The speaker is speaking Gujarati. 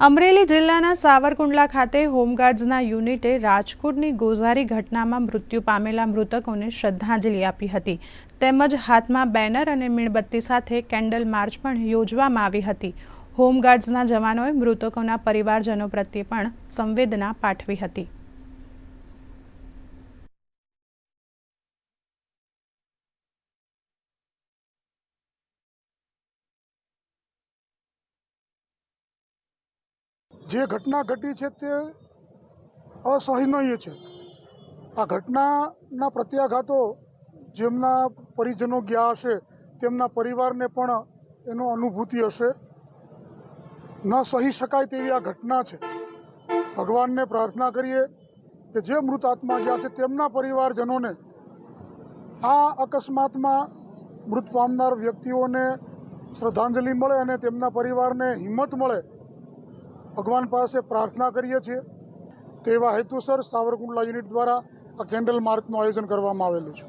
અમરેલી જિલ્લાના સાવરકુંડલા ખાતે હોમગાર્ડ્સના યુનિટે રાજકોટની ગોઝારી ઘટનામાં મૃત્યુ પામેલા મૃતકોને શ્રદ્ધાંજલિ આપી હતી. તેમજ હાથમાં બેનર અને મીણબત્તી સાથે કેન્ડલ માર્ચ પણ યોજવામાં આવી હતી. હોમગાર્ડ્સના જવાનોએ મૃતકોના પરિવારજનો પ્રત્યે પણ સંવેદના પાઠવી હતી. જે ઘટના ઘટી છે તે અસહનીય છે. આ ઘટનાના પ્રત્યાઘાતો જેમના પરિજનો ગયા હશે, તેમના પરિવારને પણ એનો અનુભૂતિ હશે. ન સહી શકાય તેવી આ ઘટના છે. ભગવાનને પ્રાર્થના કરીએ કે જે મૃત આત્મા ગયા છે તેમના પરિવારજનોને આ અકસ્માતમાં મૃત પામનાર વ્યક્તિઓને શ્રદ્ધાંજલિ મળે અને તેમના પરિવારને હિંમત મળે ભગવાન પાસે પ્રાર્થના કરીએ છીએ. તેવા હેતુસર સાવરકુંડલા યુનિટ દ્વારા આ કેન્ડલ માર્ચનું આયોજન કરવામાં આવેલું છે.